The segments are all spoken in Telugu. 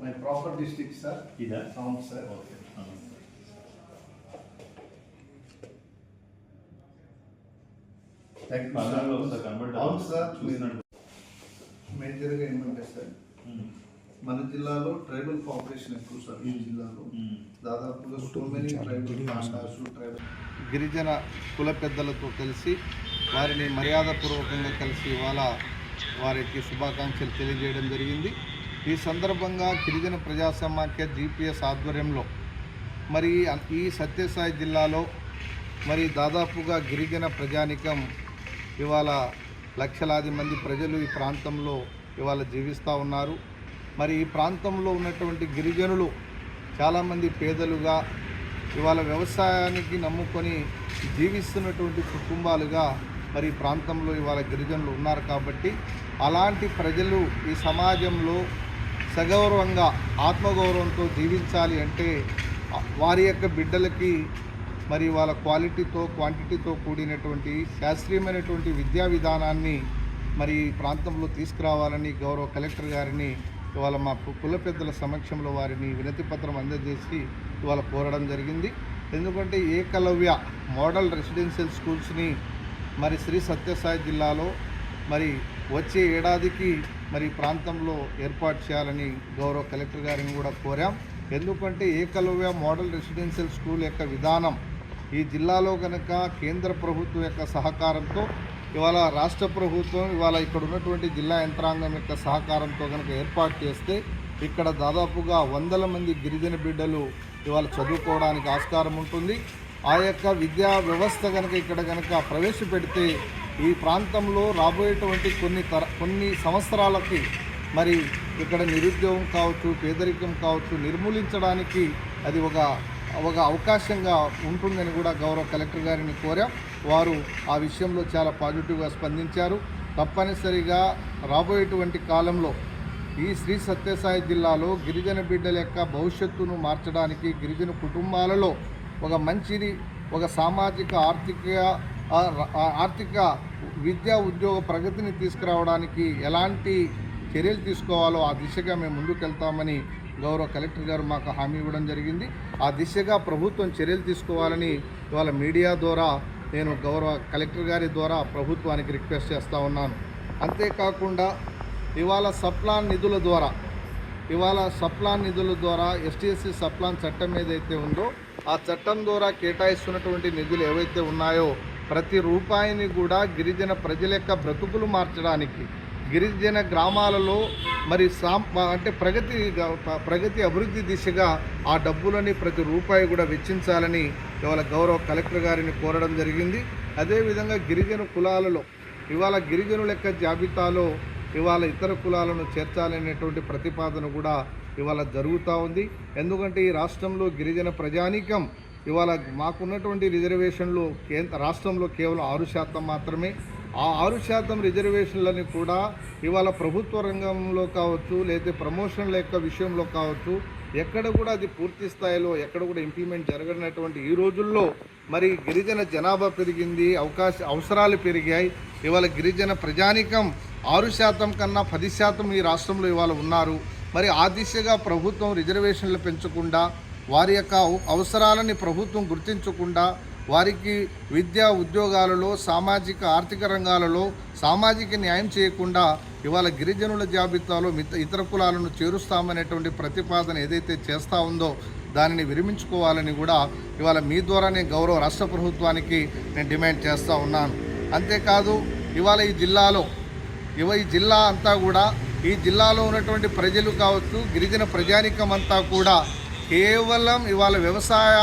మై ప్రాపర్ డిస్ట్రిక్ట్ సార్ ఇదా? అవును సార్ ఓకే. అవును సార్ చూసినట్టు. మేజర్గా ఏమంటే సార్ మన జిల్లాలో ట్రైబల్ పాపులేషన్ ఎక్కువ సార్ ఈ జిల్లాలో. దాదాపుగా సో మెనీ ట్రైబల్ ట్రైబల్ గిరిజన కుల పెద్దలతో కలిసి వారిని మర్యాదపూర్వకంగా కలిసి ఇవాళ వారికి శుభాకాంక్షలు తెలియజేయడం జరిగింది. ఈ సందర్భంగా గిరిజన ప్రజా సమాఖ్య జీపీఎస్ ఆధ్వర్యంలో మరి ఈ సత్యసాయి జిల్లాలో మరి దాదాపుగా గిరిజన ప్రజానికం ఇవాళ లక్షలాది మంది ప్రజలు ఈ ప్రాంతంలో ఇవాళ జీవిస్తూ ఉన్నారు. మరి ఈ ప్రాంతంలో ఉన్నటువంటి గిరిజనులు చాలామంది పేదలుగా ఇవాళ వ్యవసాయానికి నమ్ముకొని జీవిస్తున్నటువంటి కుటుంబాలుగా మరి ఈ ప్రాంతంలో ఇవాళ గిరిజనులు ఉన్నారు కాబట్టి అలాంటి ప్రజలు ఈ సమాజంలో సగౌరవంగా ఆత్మగౌరవంతో జీవించాలి అంటే వారి యొక్క బిడ్డలకి మరి వాళ్ళ క్వాలిటీతో క్వాంటిటీతో కూడినటువంటి శాస్త్రీయమైనటువంటి విద్యా విధానాన్ని మరి ఈ ప్రాంతంలో తీసుకురావాలని గౌరవ కలెక్టర్ గారిని ఇవాళ మా కు- కుల పెద్దల సమక్షంలో వారిని వినతి పత్రం అందజేసి ఇవాళ కోరడం జరిగింది. ఎందుకంటే ఏకలవ్య మోడల్ రెసిడెన్షియల్ స్కూల్స్ని మరి శ్రీ సత్యసాయి జిల్లాలో మరి వచ్చే ఏడాదికి మరి ప్రాంతంలో ఏర్పాటు చేయాలని గౌరవ కలెక్టర్ గారిని కూడా కోరాం. ఎందుకంటే ఏకలవ్య మోడల్ రెసిడెన్షియల్ స్కూల్ యొక్క విధానం ఈ జిల్లాలో కనుక కేంద్ర ప్రభుత్వం యొక్క సహకారంతో ఇవాళ రాష్ట్ర ప్రభుత్వం ఇవాళ ఇక్కడ ఉన్నటువంటి జిల్లా యంత్రాంగం యొక్క సహకారంతో కనుక ఏర్పాటు చేస్తే ఇక్కడ దాదాపుగా వందల మంది గిరిజన బిడ్డలు ఇవాళ చదువుకోవడానికి ఆస్కారం ఉంటుంది. ఆ యొక్క విద్యా వ్యవస్థ కనుక ఇక్కడ కనుక ప్రవేశపెడితే ఈ ప్రాంతంలో రాబోయేటువంటి కొన్ని తర కొన్ని సంవత్సరాలకి మరి ఇక్కడ నిరుద్యోగం కావచ్చు పేదరికం కావచ్చు నిర్మూలించడానికి అది ఒక ఒక అవకాశంగా ఉంటుందని కూడా గౌరవ కలెక్టర్ గారిని కోరాం. వారు ఆ విషయంలో చాలా పాజిటివ్గా స్పందించారు. తప్పనిసరిగా రాబోయేటువంటి కాలంలో ఈ శ్రీ సత్యసాయి జిల్లాలో గిరిజన బిడ్డల యొక్క భవిష్యత్తును మార్చడానికి గిరిజన కుటుంబాలలో ఒక మంచిది ఒక సామాజిక ఆర్థిక ఆర్థిక విద్యా ఉద్యోగ ప్రగతిని తీసుకురావడానికి ఎలాంటి చర్యలు తీసుకోవాలో ఆ దిశగా మేము ముందుకెళ్తామని గౌరవ కలెక్టర్ గారు మాకు హామీ ఇవ్వడం జరిగింది. ఆ దిశగా ప్రభుత్వం చర్యలు తీసుకోవాలని ఇవాళ మీడియా ద్వారా నేను గౌరవ కలెక్టర్ గారి ద్వారా ప్రభుత్వానికి రిక్వెస్ట్ చేస్తూ ఉన్నాను. అంతేకాకుండా ఇవాళ సప్లాన్ నిధుల ద్వారా ఇవాళ సప్లాన్ నిధుల ద్వారా ఎస్టీఎస్సీ సప్లాన్ చట్టం ఏదైతే ఉందో ఆ చట్టం ద్వారా కేటాయిస్తున్నటువంటి నిధులు ఏవైతే ఉన్నాయో ప్రతి రూపాయిని కూడా గిరిజన ప్రజల యొక్క బ్రతుకులు మార్చడానికి గిరిజన గ్రామాలలో మరి సాం అంటే ప్రగతి ప్రగతి అభివృద్ధి దిశగా ఆ డబ్బులని ప్రతి రూపాయి కూడా వెచ్చించాలని ఇవాళ గౌరవ కలెక్టర్ గారిని కోరడం జరిగింది. అదేవిధంగా గిరిజన కులాలలో ఇవాళ గిరిజనుల యొక్క జాబితాలో ఇవాళ ఇతర కులాలను చేర్చాలనేటువంటి ప్రతిపాదన కూడా ఇవాళ జరుగుతూ ఉంది. ఎందుకంటే ఈ రాష్ట్రంలో గిరిజన ప్రజానీకం ఇవాళ మాకున్నటువంటి రిజర్వేషన్లు కేంద్ర రాష్ట్రంలో కేవలం ఆరు శాతం మాత్రమే. ఆ ఆరు శాతం రిజర్వేషన్లని కూడా ఇవాళ ప్రభుత్వ రంగంలో కావచ్చు లేదా ప్రమోషన్ల యొక్క విషయంలో కావచ్చు ఎక్కడ కూడా అది పూర్తి స్థాయిలో ఎక్కడ కూడా ఇంప్లిమెంట్ జరగనటువంటి ఈ రోజుల్లో మరి గిరిజన జనాభా పెరిగింది అవకాశ అవసరాలు పెరిగాయి. ఇవాళ గిరిజన ప్రజానికం ఆరు శాతం కన్నా పది శాతం ఈ రాష్ట్రంలో ఇవాళ ఉన్నారు. మరి ఆ దిశగా ప్రభుత్వం రిజర్వేషన్లు పెంచకుండా వారి యొక్క అవసరాలని ప్రభుత్వం గుర్తించకుండా వారికి విద్యా ఉద్యోగాలలో సామాజిక ఆర్థిక రంగాలలో సామాజిక న్యాయం చేయకుండా ఇవాళ గిరిజనుల జాబితాలో మిత ఇతర కులాలను చేరుస్తామనేటువంటి ప్రతిపాదన ఏదైతే చేస్తూ ఉందో దానిని విరమించుకోవాలని కూడా ఇవాళ మీ ద్వారా నేను గౌరవ రాష్ట్ర ప్రభుత్వానికి నేను డిమాండ్ చేస్తూ ఉన్నాను. అంతేకాదు ఇవాళ ఈ జిల్లాలో ఇవ ఈ జిల్లా అంతా కూడా ఈ జిల్లాలో ఉన్నటువంటి ప్రజలు కావచ్చు గిరిజన ప్రజానికం అంతా కూడా కేవలం ఇవాళ వ్యవసాయ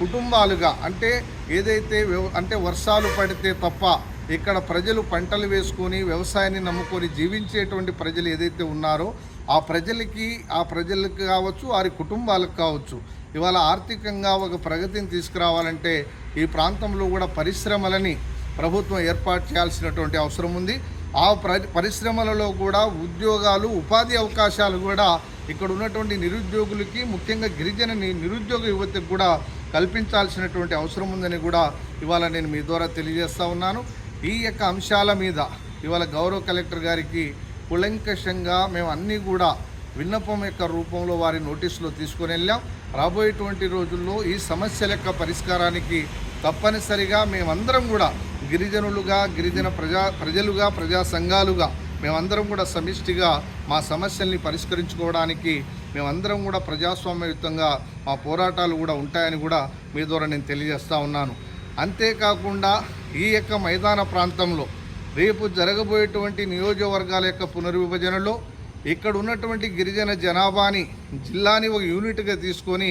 కుటుంబాలుగా అంటే ఏదైతే వ్యవ- అంటే వర్షాలు పడితే తప్ప ఇక్కడ ప్రజలు పంటలు వేసుకొని వ్యవసాయాన్ని నమ్ముకొని జీవించేటువంటి ప్రజలు ఏదైతే ఉన్నారో ఆ ప్రజలకి ఆ ప్రజలకు కావచ్చు వారి కుటుంబాలకు కావచ్చు ఇవాళ ఆర్థికంగా ఒక ప్రగతిని తీసుకురావాలంటే ఈ ప్రాంతంలో కూడా పరిశ్రమలని ప్రభుత్వం ఏర్పాటు చేయాల్సినటువంటి అవసరం ఉంది. ఆ ప్ర పరిశ్రమలలో కూడా ఉద్యోగాలు ఉపాధి అవకాశాలు కూడా ఇక్కడ ఉన్నటువంటి నిరుద్యోగులకి ముఖ్యంగా గిరిజనని నిరుద్యోగ యువతకు కూడా కల్పించాల్సినటువంటి అవసరం ఉందని కూడా ఇవాళ నేను మీ ద్వారా తెలియజేస్తా ఉన్నాను. ఈ యొక్క అంశాల మీద ఇవాళ గౌరవ కలెక్టర్ గారికి కులంకషంగా మేము అన్నీ కూడా విన్నపం యొక్క రూపంలో వారి నోటీసులో తీసుకొని వెళ్ళాం. రాబోయేటువంటి రోజుల్లో ఈ సమస్యల యొక్క పరిష్కారానికి తప్పనిసరిగా మేమందరం కూడా గిరిజనులుగా గిరిజన ప్రజా ప్రజలుగా ప్రజా సంఘాలుగా మేమందరం కూడా సమిష్టిగా మా సమస్యల్ని పరిష్కరించుకోవడానికి మేమందరం కూడా ప్రజాస్వామ్యయుతంగా మా పోరాటాలు కూడా ఉంటాయని కూడా మీ ద్వారా నేను తెలియజేస్తూ ఉన్నాను. అంతేకాకుండా ఈ యొక్క మైదాన ప్రాంతంలో రేపు జరగబోయేటువంటి నియోజకవర్గాల యొక్క పునర్విభజనలో ఇక్కడ ఉన్నటువంటి గిరిజన జనాభాని జిల్లాని ఒక యూనిట్గా తీసుకొని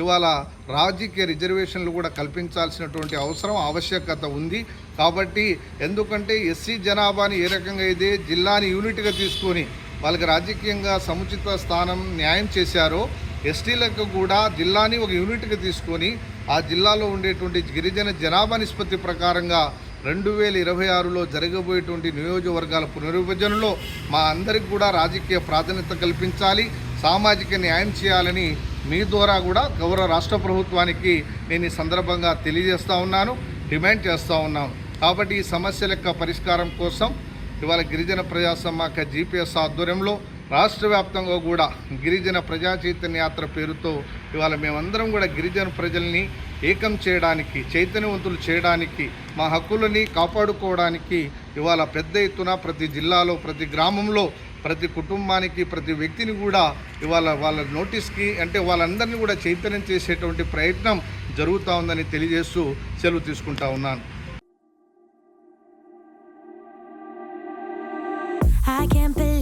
ఇవాళ రాజకీయ రిజర్వేషన్లు కూడా కల్పించాల్సినటువంటి అవసరం ఆవశ్యకత ఉంది. కాబట్టి ఎందుకంటే ఎస్సీ జనాభాని ఏ రకంగా అయితే జిల్లాని యూనిట్గా తీసుకొని వాళ్ళకి రాజకీయంగా సముచిత స్థానం న్యాయం చేశారో ఎస్టీలకు కూడా జిల్లాని ఒక యూనిట్గా తీసుకొని ఆ జిల్లాలో ఉండేటువంటి గిరిజన జనాభా నిష్పత్తి ప్రకారంగా రెండు వేల ఇరవై ఆరులో జరగబోయేటువంటి నియోజకవర్గాల పునర్విభజనలో మా అందరికి కూడా రాజకీయ ప్రాధాన్యత కల్పించాలి సామాజిక న్యాయం చేయాలని మీ ద్వారా కూడా గౌరవ రాష్ట్ర ప్రభుత్వానికి నేను ఈ సందర్భంగా తెలియజేస్తూ ఉన్నాను డిమాండ్ చేస్తూ ఉన్నాను. కాబట్టి ఈ సమస్యల యొక్క పరిష్కారం కోసం ఇవాళ గిరిజన ప్రజా సమాఖ్య జీపీఎస్ ఆధ్వర్యంలో రాష్ట్ర వ్యాప్తంగా కూడా గిరిజన ప్రజా చైతన్య యాత్ర పేరుతో ఇవాళ మేమందరం కూడా గిరిజన ప్రజల్ని ఏకం చేయడానికి చైతన్యవంతులు చేయడానికి మా హక్కులని కాపాడుకోవడానికి ఇవాళ పెద్ద ఎత్తున ప్రతి జిల్లాలో ప్రతి గ్రామంలో ప్రతి కుటుంబానికి ప్రతి వ్యక్తిని కూడా ఇవాళ వాళ్ళ నోటీస్కి అంటే వాళ్ళందరినీ కూడా చైతన్యం చేసేటువంటి ప్రయత్నం జరుగుతూ ఉందని తెలియజేస్తూ సెలవు తీసుకుంటా ఉన్నాను.